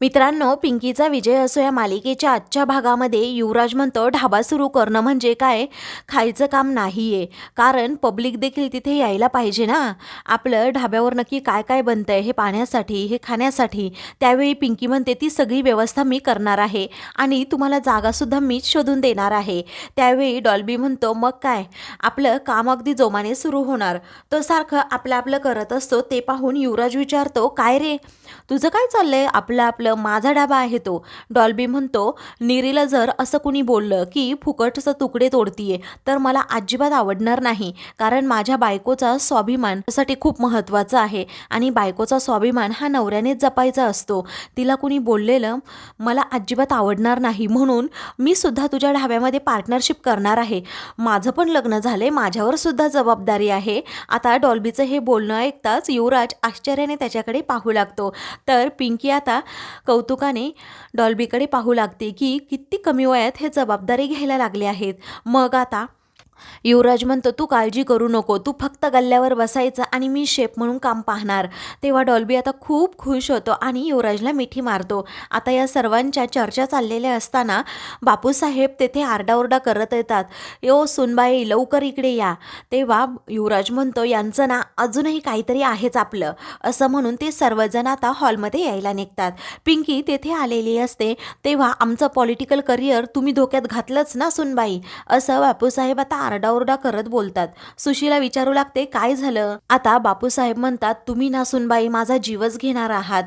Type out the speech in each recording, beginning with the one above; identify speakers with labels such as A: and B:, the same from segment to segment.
A: मित्रांनो पिंकीचा विजय असो या मालिकेच्या आजच्या भागामध्ये युवराज म्हणतो ढाबा सुरू करणं म्हणजे काय? खायचं काम नाही आहे कारण पब्लिक देखील तिथे यायला पाहिजे ना. आपलं ढाब्यावर नक्की काय काय बनतं आहे हे पाहण्यासाठी हे खाण्यासाठी. त्यावेळी पिंकी म्हणते ती सगळी व्यवस्था मी करणार आहे आणि तुम्हाला जागासुद्धा मीच शोधून देणार आहे. त्यावेळी डॉल्बी म्हणतो मग काय? आपलं काम अगदी जोमाने सुरू होणार. तो सारखं आपलं आपलं करत असतो ते पाहून युवराज विचारतो काय रे? तुझं काय चाललंय? आपलं आपलं माझा डाबा आहे तो. डॉल्बी म्हणतो निरीला जर असं कुणी बोललं की फुकटचं तुकडे तोडतीये तर मला अजिबात आवडणार नाही. कारण माझ्या बायकोचा स्वाभिमानसाठी खूप महत्त्वाचा आहे आणि बायकोचा स्वाभिमान हा नवऱ्यानेच जपायचा असतो. तिला कुणी बोललेलं मला अजिबात आवडणार नाही. म्हणून मी सुद्धा तुझ्या ढाब्यामध्ये पार्टनरशिप करणार आहे. माझं पण लग्न झाले माझ्यावर सुद्धा जबाबदारी आहे. आता डॉल्बीचं हे बोलणं ऐकताच युवराज आश्चर्याने त्याच्याकडे पाहू लागतो. तर पिंकी आता कौतुकाने डॉल्बीकडे पाहू लागते की किती कमी वयात हे जबाबदारी घ्यायला लागले आहेत. मग आता युवराज म्हणतो तू काळजी करू नको. तू फक्त गल्ल्यावर बसायचं आणि मी शेप म्हणून काम पाहणार. तेव्हा डॉल्बी आता खूप खुश होतो आणि युवराजला मिठी मारतो. आता या सर्वांच्या चर्चा चाललेल्या असताना बापूसाहेब तेथे आरडाओरडा करत येतात. यो सुनबाई लवकर इकडे या. तेव्हा युवराज म्हणतो यांचं ना अजूनही काहीतरी आहेच आपलं. असं म्हणून ते सर्वजण आता हॉलमध्ये यायला निघतात. पिंकी तेथे आलेली असते. तेव्हा आमचं पॉलिटिकल करिअर तुम्ही धोक्यात घातलंच ना सुनबाई. असं बापूसाहेब आता आरडाओरडा करत बोलतात. सुशीला विचारू लागते काय झालं? आता बापूसाहेब म्हणतात तुम्ही ना सुनबाई माझा जीवच घेणार आहात.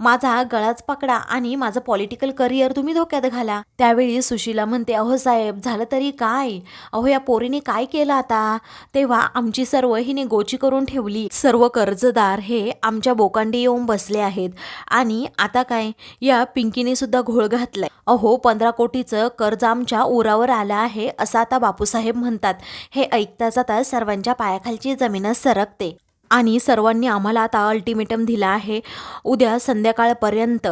A: माझा गळाच पकडा आणि माझं पॉलिटिकल करिअर तुम्ही धोक्यात घाला. त्यावेळी सुशीला म्हणते अहो साहेब झालं तरी काय? अहो या पोरीने काय केलं आता? तेव्हा आमची सर्व हिने गोची करून ठेवली. सर्व कर्जदार हे आमच्या बोकांडी येऊन बसले आहेत. आणि आता काय? या पिंकीने सुद्धा घोळ घातलाय. अहो पंधरा कोटीचं कर्ज आमच्या उरावर आलं आहे असं आता बापूसाहेब म्हणतात. हे ऐकता जाता सर्वांच्या पायाखालची जमीनच सरकते. आणि सर्वांनी आम्हाला आता अल्टिमेटम दिला आहे. उद्या संध्याकाळपर्यंत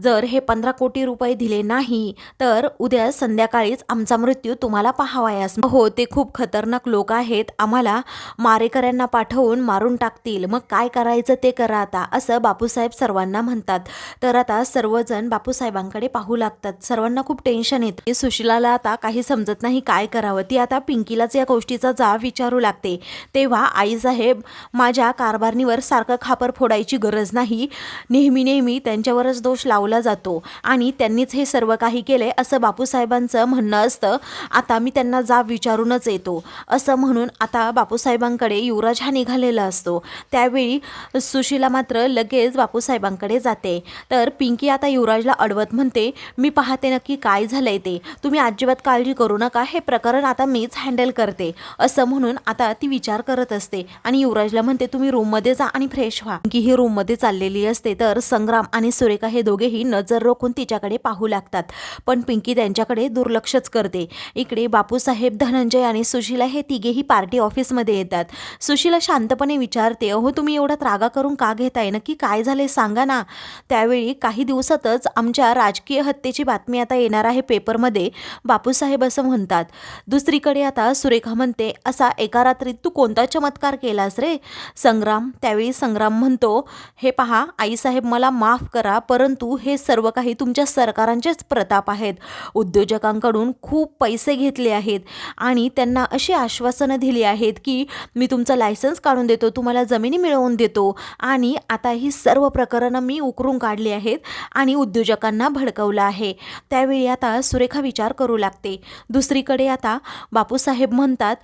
A: जर हे पंधरा कोटी रुपये दिले नाही तर उद्या संध्याकाळीच आमचा मृत्यू तुम्हाला पाहावायास. हो ते खूप खतरनाक लोक आहेत. आम्हाला मारेकऱ्यांना पाठवून मारून टाकतील. मग काय करायचं ते करा आता असं बापूसाहेब सर्वांना म्हणतात. तर आता सर्वजण बापूसाहेबांकडे पाहू लागतात. सर्वांना खूप टेन्शन येते. सुशिलाला आता काही समजत नाही काय करावं. ती आता पिंकीलाच या गोष्टीचा जा विचारू लागते. तेव्हा आईसाहेब माझ्या कारभारणीवर सारखं खापर फोडायची गरज नाही. नेहमी नेहमी त्यांच्यावरच दोष लावला जातो आणि त्यांनीच हे सर्व काही केले असं बापूसाहेबांचं म्हणणं असतं. आता मी त्यांना जाब विचारूनच येतो. असं म्हणून आता बापूसाहेबांकडे युवराज हा निघालेला असतो. त्यावेळी सुशीला मात्र लगेच बापूसाहेबांकडे जाते. तर पिंकी आता युवराजला अडवत म्हणते मी पाहते नक्की काय झालंय ते. तुम्ही अजिबात काळजी करू नका. हे प्रकरण आता मीच हँडल करते. असं म्हणून आता ती विचार करत असते आणि युवराजला म्हणते तुम्ही रूममध्ये जा आणि फ्रेश व्हा. की ही रूममध्ये चाललेली असते तर संग्राम आणि सुरेखा हे दोघेही नजर रोखून तिच्याकडे पाहू लागतात. पण पिंकी त्यांच्याकडे दुर्लक्षच करते. इकडे बापूसाहेब धनंजय आणि सुशीला हे तिघेही पार्टी ऑफिसमध्ये येतात. सुशीला शांतपणे विचारते अहो तुम्ही एवढा त्रागा करून का घेताय? नक्की काय झाले सांगा ना. त्यावेळी काही दिवसातच आमच्या राजकीय हत्येची बातमी आता येणार आहे पेपरमध्ये बापूसाहेब असं म्हणतात दुसरीकडे आता सुरेखा म्हणते असा एका रात्रीत तू कोणता चमत्कार केलास रे? संग्राम त्यावेळी संग्राम म्हणतो हे पहा आईसाहेब मला माफ करा परंतु हे सर्व काही तुमच्या सरकारांचेच प्रताप आहेत. उद्योजकांकडून खूप पैसे घेतले आहेत आणि त्यांना अशी आश्वासनं दिली आहेत की मी तुमचं लायसन्स काढून देतो तुम्हाला जमिनी मिळवून देतो आणि आता ही सर्व प्रकरणं मी उकरून काढली आहेत आणि उद्योजकांना भडकवलं आहे. त्यावेळी आता सुरेखा विचार करू लागते. दुसरीकडे आता बापूसाहेब म्हणतात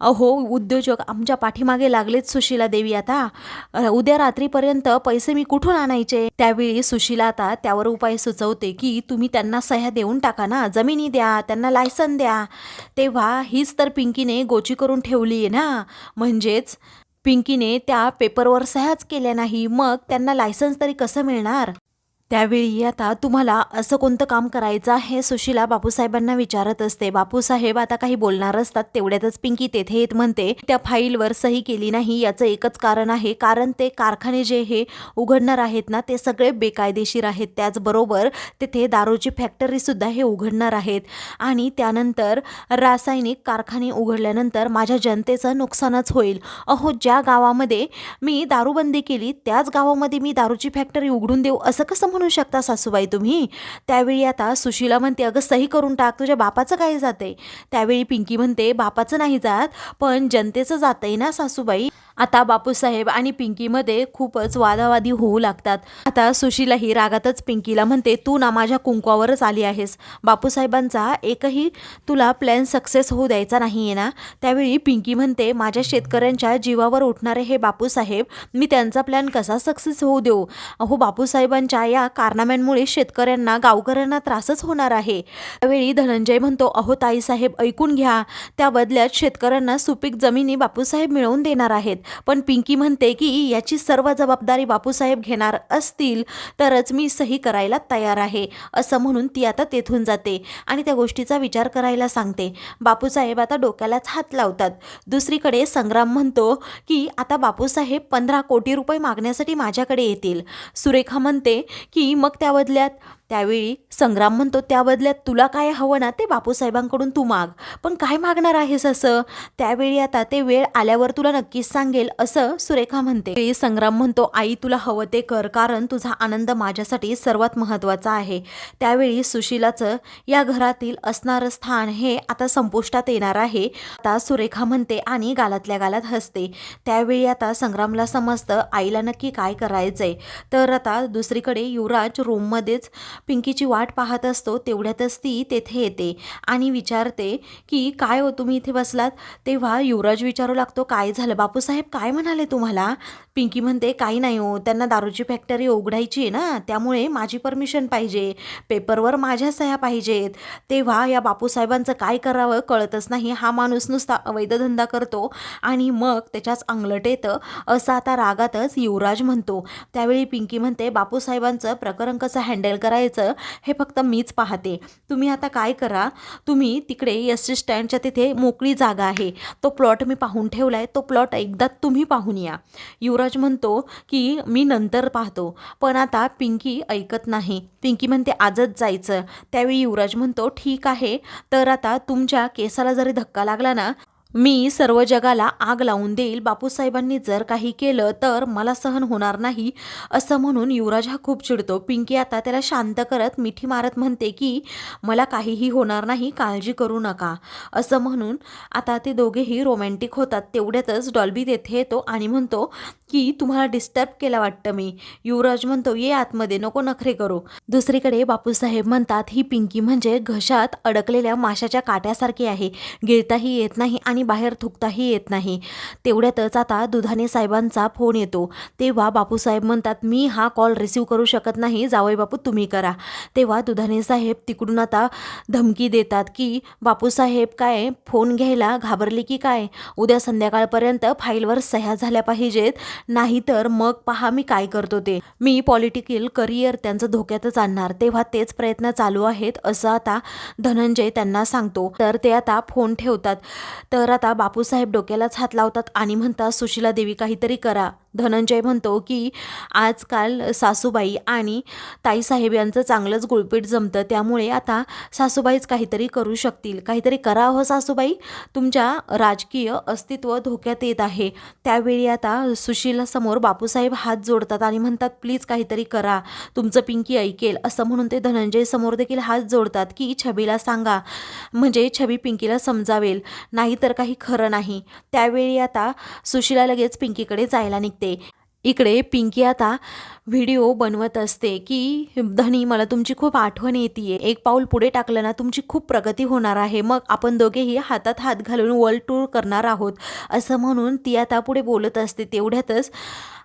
A: अहो उद्योजक आमच्या पाठीमागे लागलेच सुशीला देवी आता. उद्या रात्रीपर्यंत पैसे मी कुठून आणायचे? त्यावेळी सुशीला आता त्यावर उपाय सुचवते की तुम्ही त्यांना सह्या देऊन टाका ना. जमिनी द्या त्यांना लायसन द्या. तेव्हा हीच तर पिंकीने गोची करून ठेवली आहे ना. म्हणजेच पिंकीने त्या पेपरवर सह्याच केल्या नाही. मग त्यांना लायसन्स तरी कसं मिळणार? त्यावेळी आता तुम्हाला असं कोणतं काम करायचं आहे? सुशीला बापूसाहेबांना विचारत असते. बापूसाहेब आता काही बोलणार असतात. तेवढ्यातच पिंकी तेथे येत म्हणते त्या फाईलवर सही केली नाही याचं एकच कारण आहे. कारण ते कारखाने जे हे उघडणार आहेत ना ते सगळे बेकायदेशीर आहेत. त्याचबरोबर तेथे दारूची फॅक्टरीसुद्धा हे उघडणार आहेत. आणि त्यानंतर रासायनिक कारखाने उघडल्यानंतर माझ्या जनतेचं नुकसानच होईल. अहो ज्या गावामध्ये मी दारूबंदी केली त्याच गावामध्ये मी दारूची फॅक्टरी उघडून देऊ असं कसं म्हणू शकता सासूबाई तुम्ही? त्यावेळी आता सुशीला म्हणते अगं सही करून टाक तुझ्या बापाचं काय जाते त्यावेळी पिंकी म्हणते बापाचं नाही जात पण जनतेचं जातंय ना सासूबाई. आता बापूसाहेब आणि पिंकीमध्ये खूपच वादावादी होऊ लागतात. आता सुशीला ही रागातच पिंकीला म्हणते तू ना माझ्या कुंकवावरच आली आहेस. बापूसाहेबांचा एकही तुला प्लॅन सक्सेस होऊ द्यायचा नाही आहे ना? त्यावेळी पिंकी म्हणते माझ्या शेतकऱ्यांच्या जीवावर उठणारे हे बापूसाहेब मी त्यांचा प्लॅन कसा सक्सेस होऊ देऊ? अहो बापूसाहेबांच्या या कारनाम्यांमुळे शेतकऱ्यांना गावकऱ्यांना त्रासच होणार आहे. त्यावेळी धनंजय म्हणतो अहो ताईसाहेब ऐकून घ्या. त्या बदल्यात शेतकऱ्यांना सुपीक जमिनी बापूसाहेब मिळवून देणार आहेत. पण पिंकी म्हणते की याची सर्व जबाबदारी बापूसाहेब घेणार असतील तरच मी सही करायला तयार आहे. असं म्हणून ती आता तेथून जाते आणि त्या गोष्टीचा विचार करायला सांगते. बापूसाहेब आता डोक्यालाच हात लावतात. दुसरीकडे संग्राम म्हणतो की आता बापूसाहेब पंधरा कोटी रुपये मागण्यासाठी माझ्याकडे येतील. सुरेखा म्हणते की मग त्या बदल्यात त्यावेळी संग्राम म्हणतो त्या बदल्यात तुला काय हवं ना ते बापूसाहेबांकडून तू माग. पण काय मागणार आहेस असं? त्यावेळी आता ते वेळ आल्यावर तुला नक्कीच सांगेल असं सुरेखा म्हणते. संग्राम म्हणतो आई तुला हवं ते कर कारण तुझा आनंद माझ्यासाठी सर्वात महत्त्वाचा आहे. त्यावेळी सुशीलाचं या घरातील असणारं स्थान हे आता संपुष्टात येणार आहे आता सुरेखा म्हणते आणि गालातल्या गालात हसते. त्यावेळी आता संग्रामला समजतं आईला नक्की काय करायचंय? तर आता दुसरीकडे युवराज रूममध्येच पिंकीची वाट पाहत असतो तेवढ्यातच ती तेथे येते आणि विचारते की काय हो तुम्ही इथे बसलात? तेव्हा युवराज विचारू लागतो काय झालं? बापूसाहेब काय म्हणाले तुम्हाला? पिंकी म्हणते काही नाही हो त्यांना दारूची फॅक्टरी उघडायची आहे ना त्यामुळे माझी परमिशन पाहिजे पेपरवर माझ्या सह्या पाहिजेत. तेव्हा या बापूसाहेबांचं काय करावं कळतच नाही हा माणूस नुसता अवैध धंदा करतो आणि मग त्याच्याच अंगलट येतं असं आता रागातच युवराज म्हणतो. त्यावेळी पिंकी म्हणते बापूसाहेबांचं प्रकरण कसं हँडल करायचं? हे फक्त मीच पाहते. तुम्ही आता काय करा तुम्ही तिकडे एस टी स्टँडच्या तिथे मोकळी जागा आहे. तो प्लॉट मी पाहून ठेवला आहे तो प्लॉट एकदा तुम्ही पाहून या. युवराज म्हणतो की मी नंतर पाहतो पण आता पिंकी ऐकत नाही. पिंकी म्हणते आजच जायचं. त्यावेळी युवराज म्हणतो ठीक आहे तर आता तुमच्या केसाला जरी धक्का लागला ना मी सर्व जगाला आग लावून देईल. बापूसाहेबांनी जर काही केलं तर मला सहन होणार नाही असं म्हणून युवराज हा खूप चिडतो. पिंकी आता त्याला शांत करत मिठी मारत म्हणते की मला काहीही होणार नाही काळजी करू नका. असं म्हणून आता ते दोघेही रोमॅन्टिक होतात. तेवढ्यातच डॉल्बी तेथे येतो आणि म्हणतो की तुम्हाला डिस्टर्ब केला वाटतं मी. युवराज म्हणतो ये आतमध्ये नको नखरे करू. दुसरीकडे बापूसाहेब म्हणतात ही पिंकी म्हणजे घशात अडकलेल्या माशाच्या काट्यासारखी आहे. गिळताही येत नाही आणि बाहेर थुकताही येत नाही. तेवढ्यातच आता दुधाने साहेबांचा फोन येतो. तेव्हा बापूसाहेब म्हणतात मी हा कॉल रिसीव करू शकत नाही. जावई बापू तुम्ही करा. तेव्हा दुधाने साहेब तिकडून आता धमकी देतात की बापूसाहेब काय फोन घ्यायला घाबरले की काय? उद्या संध्याकाळपर्यंत फाईलवर सह्या झाल्या पाहिजेत. नाहीतर मग पहा मी काय करतो ते. मी पॉलिटिकल करिअर त्यांचं धोक्यातच आणणार. तेव्हा तेच प्रयत्न चालू आहेत असं आता धनंजय त्यांना सांगतो. तर ते आता फोन ठेवतात. तर आता बापूसाहेब डोक्यालाच हात लावतात आणि म्हणतात सुशीला देवी काहीतरी करा. धनंजय म्हणतो की आजकाल सासूबाई आणि ताईसाहेब यांचं चांगलंच गुळपीट जमतं. त्यामुळे आता सासूबाईच काहीतरी करू शकतील. काहीतरी करा हो सासूबाई. तुमच्या राजकीय अस्तित्व धोक्यात येत आहे. त्यावेळी आता सुशीलासमोर बापूसाहेब हात जोडतात आणि म्हणतात प्लीज काहीतरी करा. तुमचं पिंकी ऐकेल. असं म्हणून ते धनंजय समोर देखील हात जोडतात की छबीला सांगा. म्हणजे छबी पिंकीला समजावेल. नाहीतर काही खरं नाही. त्यावेळी आता सुशीला लगेच पिंकीकडे जायला निघते ते इकडे पिंकी आता व्हिडिओ बनवत असते की धनी मला तुमची खूप आठवण येते एक पाऊल पुढे टाकलं ना तुमची खूप प्रगती होणार आहे. मग आपण दोघेही हातात हात घालून वर्ल्ड टूर करणार आहोत. असं म्हणून ती आता पुढे बोलत असते. तेवढ्यातच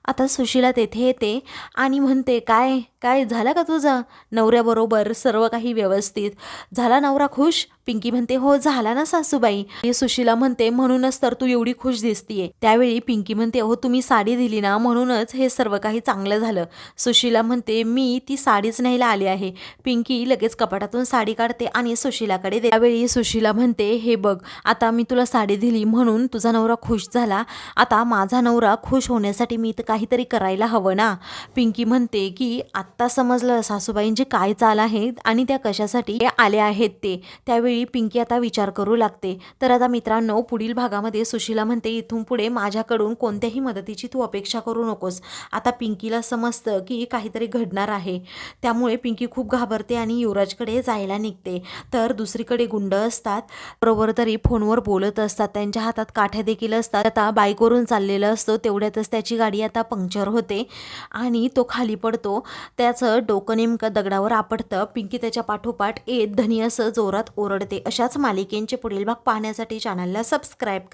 A: आता सुशीला तेथे येते आणि म्हणते काय काय झालं का तुझं? नवऱ्याबरोबर सर्व काही व्यवस्थित. झाला नवरा खुश? पिंकी म्हणते हो झाला ना सासूबाई. हे सुशीला म्हणते म्हणूनच तर तू एवढी खुश दिसतीये. त्यावेळी पिंकी म्हणते हो तुम्ही साडी दिली ना म्हणूनच हे सर्व काही चांगलं झालं. सुशीला म्हणते मी ती साडीच न्यायला आली आहे. पिंकी लगेच कपाटातून साडी काढते आणि सुशीलाकडे त्यावेळी सुशीला म्हणते हे बघ आता मी तुला साडी दिली म्हणून तुझा नवरा खुश झाला. आता माझा नवरा खुश होण्यासाठी मी तर काहीतरी करायला हवं ना? पिंकी म्हणते की आत्ता समजलं सासूबाईंची काय चाल आहे आणि त्या कशासाठी आल्या आहेत ते. त्यावेळी पिंकी आता विचार करू लागते. तर आता मित्रांनो पुढील भागामध्ये सुशीला म्हणते इथून पुढे माझ्याकडून कोणत्याही मदतीची तू अपेक्षा करू नकोस. आता पिंकीला समजतं की काहीतरी घडणार आहे. त्यामुळे पिंकी खूप घाबरते आणि युवराजकडे जायला निघते. तर दुसरीकडे गुंड असतात. बरोबर तरी फोनवर बोलत असतात. त्यांच्या हातात काठ्या देखील असतात. आता बाईकवरून चाललेलं असतो. तेवढ्यातच त्याची गाडी आता पंक्चर होते आणि तो खाली पडतो. त्याचं डोकं नेमकं दगडावर आपटतं. पिंकी त्याच्या पाठोपाठ येत धनी असं जोरात ओरडते. अशाच मालिकेंचे पुढील भाग पाहण्यासाठी चॅनलला सबस्क्राईब करा.